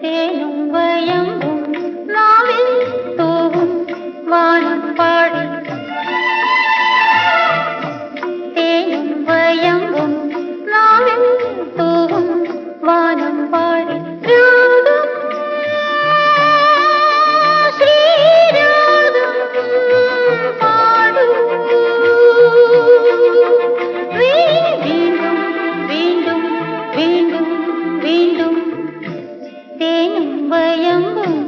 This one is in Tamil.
தேனும் வயம் பயம்